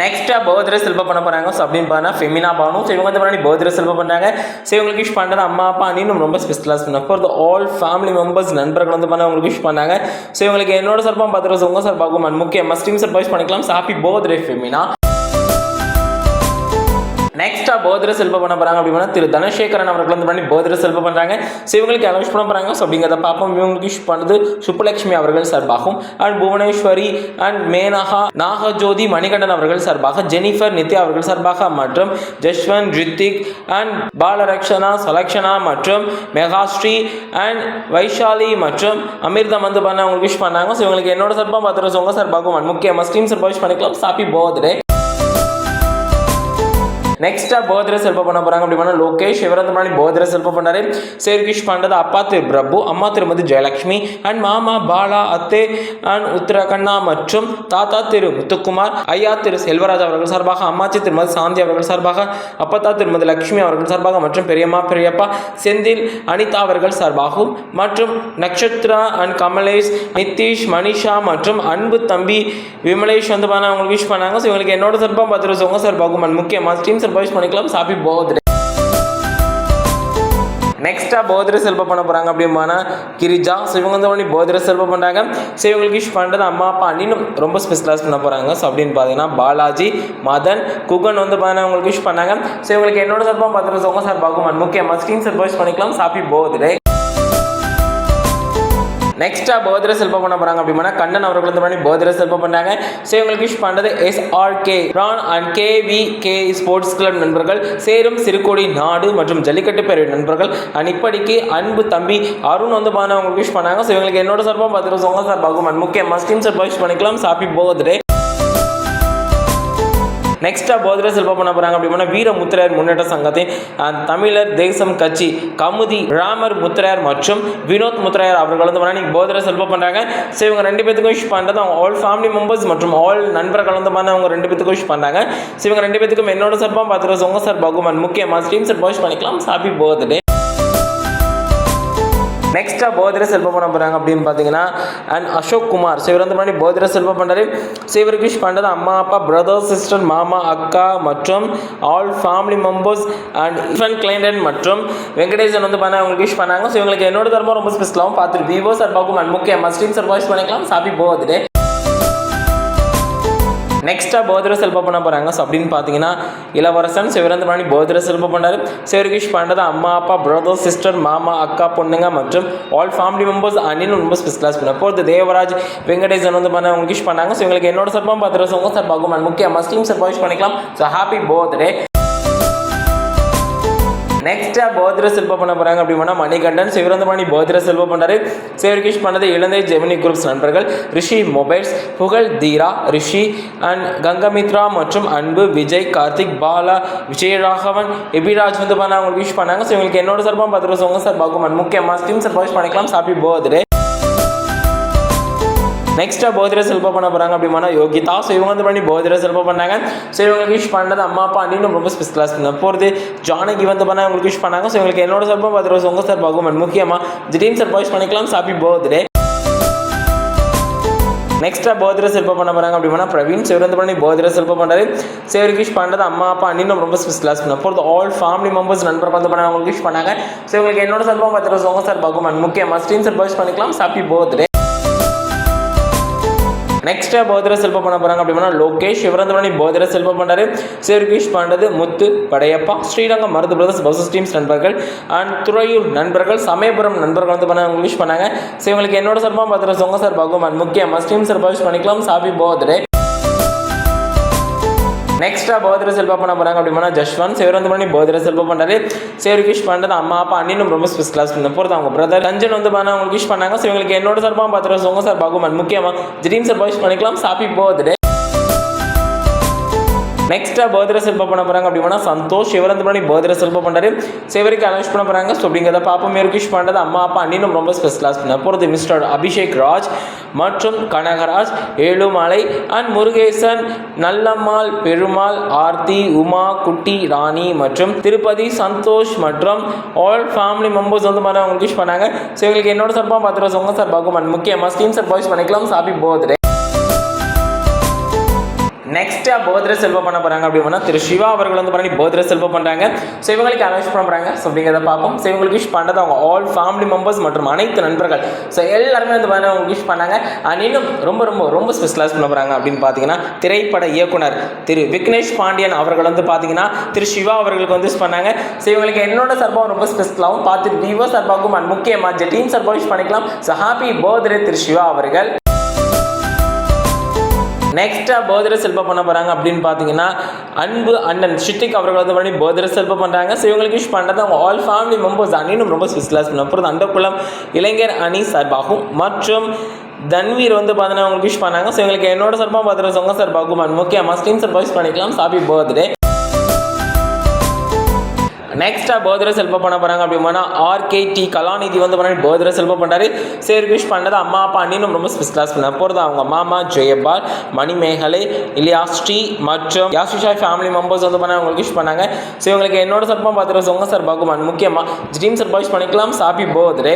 நெக்ஸ்ட்டாக birthday celebrate பண்ண போகிறாங்க ஸோ அப்படின்னு பார்த்தா ஃபெமினா பானும் ஸோ இவங்க வந்து பண்ணி பர்த்டே செலிப்ரேட் பண்ணுறாங்க ஸோ இவங்களுக்கு விஷ் பண்ணுறது அம்மா அப்பா அண்ணின்னு ரொம்ப ஸ்பெஷலாக பண்ண. For the all family members நண்பர்கள் வந்து பண்ண அவங்களுக்கு விஷ் பண்ணாங்க ஸோ இவங்களுக்கு என்னோட சார்பாக பர்த்டே உங்கள் சார்பாகும் அண்ட் முக்கிய மஸ்டிங் சர்ப்ரைஸ் பண்ணிக்கலாம். ஹாப்பி பர்த்டே ஃபெமினா நெக்ஸ்டா போதிர செல்வ பண்ண போறாங்க அப்படின்னா திரு தனசேகரன் அவர்கள் வந்து பண்ணி போதிர செல்ப பண்றாங்க ஸோ இவங்களுக்கு அனௌன்ஸ் பண்ண போறாங்க ஸோ அப்படிங்கிறத பார்ப்போம் இவங்களுக்கு விஷ் பண்ணது சுப்புலட்சுமி அவர்கள் சார்பாகும் அண்ட் புவனேஸ்வரி அண்ட் மேனகா நாகஜோதி மணிகண்டன் அவர்கள் சார்பாக ஜெனிஃபர் நித்யா அவர்கள் சார்பாக மற்றும் ஜஸ்வந்த் ரித்திக் அண்ட் பாலரக்ஷனா சலக்ஷனா மற்றும் மெகாஸ்ரீ அண்ட் வைஷாலி மற்றும் அமிர்தம் வந்து பண்ண அவங்களுக்கு விஷ் பண்ணாங்க ஸோ இவங்களுக்கு என்னோட சார்பாக பர்த்டே உங்க சார்பாகும் முக்கியமாக முக்கிய சார்பாக விஷ் பண்ணிக்கலாம் சாப்பி போதே நெக்ஸ்ட்டாக போதிர செல்ப பண்ண போகிறாங்க அப்படி லோகேஷ் சிவரந்த வந்து முன்னாடி பர்த்டே செல்ப பண்ணாரு சேர்கிஷ் பாண்டது அப்பா திரு பிரபு அம்மா திருமதி ஜெயலட்சுமி அண்ட் மாமா பாலா அத்தே அண்ட் உத்தரகண்ணா மற்றும் தாத்தா திரு முத்துக்குமார் ஐயா திரு செல்வராஜ் அவர்கள் சார்பாக அம்மாச்சி திருமதி சாந்தி அவர்கள் சார்பாக அப்பத்தா திருமதி லட்சுமி அவர்கள் சார்பாக மற்றும் பெரியம்மா பெரியப்பா செந்தில் அனிதா அவர்கள் சார்பாகவும் மற்றும் நக்ஷத்ரா அண்ட் கமலேஷ் நிதிஷ் மனிஷா மற்றும் அன்பு தம்பி விமலேஷ் வந்து பண்ண அவங்களுக்கு விஷ் பண்ணாங்க. ஸோ இவங்களுக்கு என்னோட சார்பாக பத்து ரூபா சார்பாகும் அண்ட் முக்கியமாக டீம் சார்பாக பாய்ஸ் பண்ணிக்கலாம் ஹாப்பி பர்த்டே நெக்ஸ்ட்டாக போதிர செல்பம் பண்ண போகிறாங்க அப்படின்னா கிரிஜா. ஸோ இவங்க வந்து பண்ணி போதிர செல்பம் பண்ணுறாங்க ஸோ இவங்களுக்கு விஷ் பண்ணுறது அம்மா அப்பா அண்ணினும் ரொம்ப ஸ்பெஷலாக பண்ண போகிறாங்க ஸோ அப்படின்னு பார்த்தீங்கன்னா பாலாஜி மதன் குகன் வந்து பார்த்தீங்கன்னா உங்களுக்கு விஷ் பண்ணாங்க. ஸோ இவங்களுக்கு என்னோட சார்பாக பத்து ரூபா சார் சார்பாகும் அண்ட் முக்கியமாக ஸ்க்ரீன் சார்பாக பண்ணிக்கலாம் ஹாப்பி பர்த்டே நெக்ஸ்ட்டாக போதிர செல்பம் பண்ண போகிறாங்க அப்படின்னா கண்ணன் அவர்கள் வந்து பண்ணி போதிர செல்பம் பண்ணாங்க ஸோ இவங்களுக்கு விஷ் பண்ணுறது SRK Ron and KV K sports club நண்பர்கள் சேரும் சிறுகோடி நாடு மற்றும் ஜல்லிக்கட்டு பேரவை நண்பர்கள் அண்ட் இப்படிக்கு அன்பு தம்பி அருண் வந்து பார்த்தா அவங்களுக்கு விஷ் பண்ணாங்க. ஸோ இவங்களுக்கு என்னோட சார்பாக பார்த்துட்டு சொல்லுங்க சார் சார்பாகும் முக்கியமாக முக்கிய மஸ்டிம் விஷ் பண்ணிக்கலாம். சாப்பி பர்த்டே நெக்ஸ்ட்டாக பர்த்டே செல்வம் பண்ண போகிறாங்க அப்படின்னா வீர முத்திரையர் முன்னேற்ற சங்கத்தின் தமிழர் தேசம் கட்சி கமுதி ராமர் முத்திரையர் மற்றும் வினோத் முத்திரையர் அவர்கள் வந்து பண்ணி பர்த்டே செல்ப பண்ணுறாங்க ஸோ இவங்க ரெண்டு பேத்துக்கும் விஷ் பண்ணுறது அவங்க ஆல் ஃபேமிலி மெம்பர்ஸ் மற்றும் ஆல் நண்பர்கள் வந்து பண்ண அவங்க ரெண்டு பேத்துக்கும் விஷ் பண்ணுறாங்க ஸோ இவங்க ரெண்டு பேத்துக்கும் என்னோட சார்பாக பத்து உங்கள் சார் பகுமான். முக்கியமாக ஸ்ட்ரீம் சார் விஷ் பண்ணிக்கலாம். ஹாப்பி பர்த்டே நெக்ஸ்ட்டாக போதிர செல்வம் பண்ண போகிறாங்க அப்படின்னு பார்த்தீங்கன்னா அண்ட் அசோக் குமார். ஸோ இவர் வந்து முன்னாடி போதிர செல்வம் பண்ணுறாரு ஸோ இவருக்கு விஷ் பண்ணுறது அம்மா அப்பா பிரதர் சிஸ்டர் மாமா அக்கா மற்றும் ஆல் ஃபேமிலி மெம்பர்ஸ் அண்ட் இஃபன் கிளைண்டன் மற்றும் வெங்கடேசன் வந்து பண்ண அவங்களுக்கு விஷ் பண்ணாங்க. ஸோ இவங்களுக்கு என்னோட தரமாக ரொம்ப ஸ்பெஷலாகவும் பார்த்துட்டு விவோ சார் பார்க்கும் அண்ட் முக்கிய மஸ்டின் சார் வாய்ஸ் பண்ணிக்கலாம். சாப்பி போகுது நெக்ஸ்ட்டாக போதிர செல்ப பண்ண போகிறாங்க ஸோ அப்படின்னு பார்த்தீங்கன்னா இளவரசன் சிவரந்தபாணி போதிர பர்த்டே செல்ப பண்ணாரு. சிவரிகிஷ் பண்ணுறது அம்மா அப்பா பிரதர் சிஸ்டர் மாமா அக்கா பொண்ணுங்க மற்றும் ஆல் ஃபேமிலி மெம்பர்ஸ் அணில் ரொம்ப ஸ்பெஷலாக பண்ண போகிறது தேவராஜ் வெங்கடேசன் வந்து பண்ண அவங்க விஷ் பண்ணாங்க. ஸோ இவங்களுக்கு என்னோட சார்பாக பத்திர சோங்க சார் பகுமான் முக்கிய ஸ்டீம் சார் விஷ் பண்ணிக்கலாம். ஸோ ஹாப்பி பர்த்டே நெக்ஸ்ட்டாக பர்த்டே செல்வம் பண்ண போகிறாங்க அப்படின்னா மணிகண்டன் சிவரந்தபாணி பர்த்டே செல்வம் பண்ணுறாரு சேவர்கிஷ் பண்ணது இலந்தை ஜெமினி குரூப்ஸ் நண்பர்கள் ரிஷி மொபைல்ஸ் புகழ் தீரா ரிஷி அண்ட் கங்கமித்ரா மற்றும் அன்பு விஜய் கார்த்திக் பாலா விஜயராகவன் எபிராஜ் வந்து பண்ண அவங்களுக்கு விஷ் பண்ணாங்க. ஸோ இவங்களுக்கு என்னோட சார்பாக பத்து ரூபா சார் பாகும் அண்ட் முக்கியமாக ஸ்டீம் சார் விஷ் பண்ணிக்கலாம். ஹாப்பி பர்த்டே நெக்ஸ்ட்டாக போதிர செல்பம் பண்ண போகிறாங்க அப்படின்னா யோகிதா. ஸோ இவங்க வந்து பண்ணி போதிர செல்பம் பண்ணாங்க. ஸோ இவங்களுக்கு விஷ் பண்ணது அம்மா அப்பா அண்ணின்னு ரொம்ப ஸ்பெஷலாக பண்ண போகிறது ஜானகி வந்து பண்ண உங்களுக்கு விஷ் பண்ணாங்க. ஸோ இவங்களுக்கு என்னோட சார்பாக பத்து ரோஸ் உங்கள் சார் பகுமன் முக்கியமாக திடீர்னு சார் பாய்ஸ் பண்ணிக்கலாம் சாப்பி பர்த்டே நெக்ஸ்ட்டாக பர்த்டே செல்பம் பண்ண போகிறாங்க அப்படின்னா பிரவீன். சிவர் வந்து பண்ணி பர்த்டே செல்பம் பண்ணுறாரு சிவர் விஷ் பண்ணுறது அம்மா அப்பா அண்ணன் ரொம்ப ஸ்பெஷலாக பண்ண போகிறது ஆல் ஃபேமிலி மெம்பர்ஸ் நண்பர் வந்து பண்ண அவங்களுக்கு விஷ் பண்ணாங்க. ஸோ இவங்களுக்கு என்னோட செல்பம் பத்து ரோஸ் உங்கள் சார் பகுமன் முக்கியமாக ஸ்டீம் சார் பாய்ஸ் பண்ணிக்கலாம் சாப்பி பர்த்டே நெக்ஸ்ட்டாக போதிர செல்வம் பண்ண போகிறாங்க அப்படின்னா லோகேஷ் சிவரந்தமணி போதிர செல்வம் பண்ணுறாரு சிவகிஷ் பாண்டது Muthu Padayappa Srirangam Marudhu brothers bus teams நண்பர்கள் அண்ட் துறையூர் நண்பர்கள் சமயபுரம் நண்பர்கள் வந்து பண்ண உங்களுக்கு விஷ் பண்ணாங்க. ஸோ இவங்களுக்கு என்னோட சார்பாக பார்த்துட்டு சொங்க சார் பகவான் அண்ட் முக்கிய மஸ்டீம் சார் விஷ் பண்ணிக்கலாம். சாபி போதரே நெக்ஸ்ட்டாக பர்த்டே செல்வா பண்ண போகிறாங்க அப்படின்னா ஜஸ்வந்த் வந்து பண்ணி பர்த்டே செல்வா பண்ணுறாரு சேவர் விஷ் பண்ணுறது அம்மா அப்பா அண்ணினும் ரொம்ப ஸ்பெஷலாக பண்ண போகிறது அவங்க பிரதர் ரஞ்சன் வந்து பண்ண அவங்களுக்கு விஷ் பண்ணாங்க. ஸோ இவங்களுக்கு என்னோட சார்பாக பர்த்டே சொங்க சார் பாகும் முக்கியமாக திடீர்னு சார் விஷ் பண்ணிக்கலாம். ஹாப்பி பர்த்டே நெக்ஸ்ட்டாக பர்த்டே செல்ப பண்ண போகிறாங்க அப்படின்னா சந்தோஷ் சிவரந்து பண்ணி பர்த்டே செல்ப பண்ணுறாரு சிவருக்கு அனௌன்ஸ் பண்ண போகிறாங்க ஸோ அப்படிங்கிறத பாப்பா மேற்கிஷ் பண்ணுறது அம்மா அப்பா அண்ணினும் ரொம்ப ஸ்பெஷலாக பண்ண போகிறது மிஸ்டர் அபிஷேக் ராஜ் மற்றும் கனகராஜ் ஏழுமலை அண்ட் முருகேசன் நல்லம்மாள் பெருமாள் ஆர்த்தி உமா குட்டி ராணி மற்றும் திருப்பதி சந்தோஷ் மற்றும் ஆல் ஃபேமிலி மெம்பர்ஸ் வந்து மாதிரி அவங்க விஷ் பண்ணாங்க. ஸோ இவங்களுக்கு என்னோட சார்பாக பார்த்துருவோம் உங்கள் சார்பாகும் அண்ட் முக்கியமாக ஸ்டீம் சார் பாய்ஸ் பண்ணிக்கலாம். சாப்பி போதே நெக்ஸ்ட்டாக பர்த்டே செல்வ பண்ண போகிறாங்க அப்படின்னா திரு சிவா அவர்கள் வந்து பண்ணி பர்த்டே செல்வ பண்ணுறாங்க ஸோ இவங்களுக்கு அனௌன்ஸ் பண்ண போகிறாங்க ஸோ அப்படிங்கிறத பார்ப்போம். ஸோ இவங்களுக்கு விஷ் பண்ணுறது அவங்க ஆல் ஃபேமிலி மெம்பர்ஸ் மற்றும் அனைத்து நண்பர்கள். ஸோ எல்லாருமே வந்து பண்ண அவங்க விஷ் பண்ணாங்க. அண்ட் இன்னும் ரொம்ப ரொம்ப ரொம்ப ஸ்பெஷலாக பண்ண போகிறாங்க அப்படின்னு பார்த்தீங்கன்னா திரைப்பட இயக்குனர் திரு விக்னேஷ் பாண்டியன் அவர்கள் வந்து பார்த்தீங்கன்னா திரு சிவா அவர்களுக்கு வந்து விஷ் பண்ணாங்க. ஸோ இவங்களுக்கு என்னோட சார்பாகவும் ரொம்ப ஸ்பெஷலாகவும் பார்த்து விவோ சார்பாகவும் அண்ட் முக்கியமாக ஜெட்டீன் சார்பாக விஷ் பண்ணிக்கலாம். ஸோ ஹாப்பி பர்த்டே திரு சிவா அவர்கள். நெக்ஸ்ட்டாக பர்த்டே செல்ப பண்ண போகிறாங்க அப்படின்னு பார்த்தீங்கன்னா அன்பு அண்ணன் ஷித்திக் அவர்கள் வந்து பண்ணி பர்த்டே செல்ப பண்ணுறாங்க ஸோ இவங்களுக்கு விஷ் பண்ணுறது அவங்க ஆல் ஃபேமிலி மெம்பர்ஸ் அணினும் ரொம்ப ஸ்பெஷலாக பண்ண அப்புறம் அண்டக்குளம் இளைஞர் அணி சார்பாகும் மற்றும் தன்வீர் வந்து பார்த்தீங்கன்னா அவங்களுக்கு விஷ் பண்ணாங்க. ஸோ எங்களுக்கு என்னோட சார்பாக பார்த்துட்டு சொங்க சார் பாகுமான். முக்கியமாக ஸ்டீம் சார் விஷ் பண்ணிக்கலாம். சாப்பி பர்த்டே நெக்ஸ்ட்டாக பர்த்டே செல்ப பண்ண போகிறாங்க அப்படின்னா ஆர்கே டி கலாநிதி வந்து பண்ணி பர்த்டே செல்ப பண்ணுறாரு சரி விஷ் பண்ணது அம்மா அப்பா அண்ணினும் ரொம்ப ஸ்பெஷலாக பண்ண போகிறது அவங்க மாமா ஜெயபால் மணிமேகலை இலியாஸ்ரீ மற்றும் யாஸ்ரீஷா ஃபேமிலி மெம்பர்ஸ் வந்து பண்ண அவங்களுக்கு விஷ் பண்ணாங்க. ஸோ இவங்களுக்கு என்னோட சார்பாக பார்த்துட்டு உங்கள் சார் பாகுமான். முக்கியமாக ட்ரீம் சார் விஷ் பண்ணிக்கலாம். ஹாப்பி பர்த்டே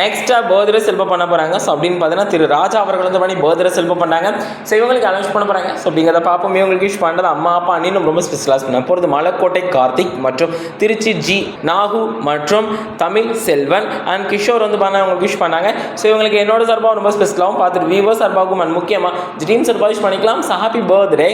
நெக்ஸ்ட்டாக பர்த்டே செல்ப பண்ண போகிறாங்க ஸோ அப்படின்னு பார்த்தீங்கன்னா திரு ராஜா அவர்கள் வந்து பண்ணி பர்த்டே செல்ப பண்ணாங்க ஸோ இவங்களுக்கு அனௌன்ஸ் பண்ண போகிறாங்க ஸோ அப்படிங்கிறத பார்ப்போம். இவங்களுக்கு விஷ் பண்ணுறது அம்மா அப்பா அண்ணினும் ரொம்ப ஸ்பெஷலாக பண்ண போகிறது மலக்கோட்டை கார்த்திக் மற்றும் திருச்சி ஜி நாகு மற்றும் தமிழ் செல்வன் அண்ட் கிஷோர் வந்து பண்ண அவங்களுக்கு விஷ் பண்ணாங்க. ஸோ இவங்களுக்கு என்னோட சார்பாக ரொம்ப ஸ்பெஷலாகவும் பார்த்துட்டு விவோ சார்பாகவும் அண்ட் முக்கியமாக ட்ரீம் சார்பாக விஷ் பண்ணிக்கலாம். So happy birthday